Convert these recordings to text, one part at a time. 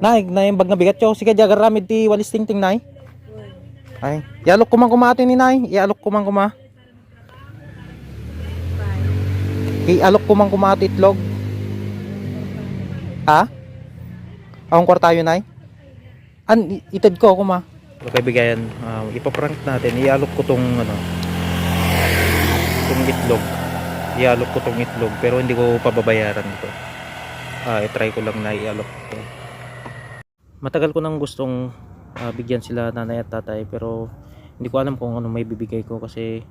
Nay, na yung bag na bigat yo. Sige, jagar ramid ti walis ting ting nay. Ay, ialok kumang kumati ni nay. Ialok kumang kuma. Ialok kumang kumati itlog. Ha? Akong kwartayo nay. An, i- itad ko kuma. So, kaibigan, uh, ipaprank natin. Ialok ko tong ano, tong itlog. Ialok ko tong itlog pero hindi ko pababayaran ito. Ah, i-try ko lang na ialok ko. Matagal ko nang gustong ah, bigyan sila nanay at tatay pero hindi ko alam kung ano may bibigay ko kasi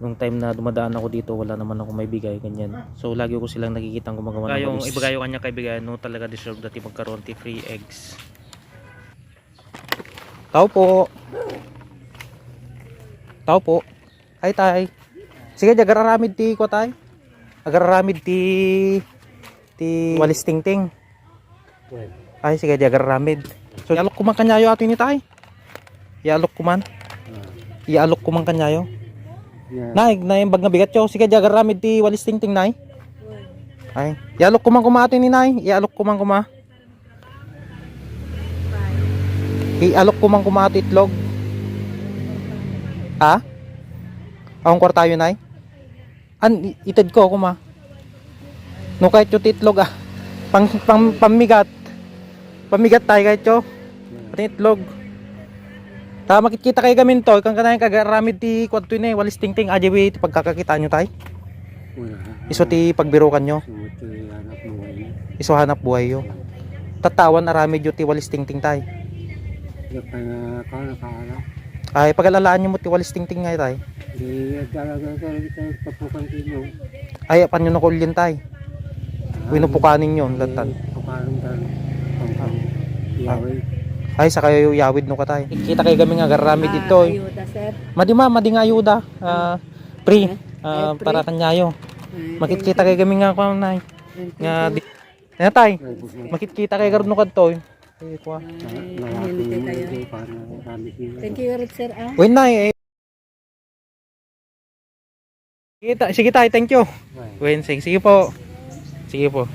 nung time na dumadaan ako dito wala naman ako may bigay ganyan. So lagi ko silang nakikitang gumagawa ng yung ibigay ko kanya kaibigan no talaga deserve dati magkaroon ti free eggs. Tao po. Tao po. Ay tay. Sige jagararamid ti ko tay. Agararamid ti ti walis tingting. Ay sige jagararamid. So ialok ko man kanyayo ato ni tay. Ialok ko man. Ialok ko man kanyayo. Nay, na yung bag na bigat yo. Sige jagararamid ti walis tingting nay. Ay, ialok ko man kuma ato ni nay. Ialok ko man kuma. Ialok ko man kuma ato itlog. Ha? Akong kwartayo nay. An i- itad ko kuma. No kahit yung titlog ah. Pang, pang pamigat. Pamigat tayo kahit yung. Pati itlog. Ta makikita kayo gamin to, kang kanayan kagaramid ti kwadto ni walis tingting ajewi ti pagkakakita nyo tay. Iso ti pagbirukan nyo, iso hanap buhay yo. Tatawan aramid yo ti walis tingting tay. Ay pagalalaan nyo mo ti walis tingting ngay tay. Ay apan nyo nakulyin tay. Winupukanin yun, lantan. Ay sa kayo yawid no katay. Kita kay gami nga garami dito. eh. Ayuda, sir. Madi ma madi nga ayuda. Ah, pre ah, Ay, pre. para kanyayo. Ay, Makikita kay gami nga ko nay. Nga di. Ano tay? Makikita kay garno kadto. Ay kwa. Kayo. Thank you, sir. Ah. Uy nay eh. Sige, ta- sige tay, thank you. Uy, sige, sige po. Sige po.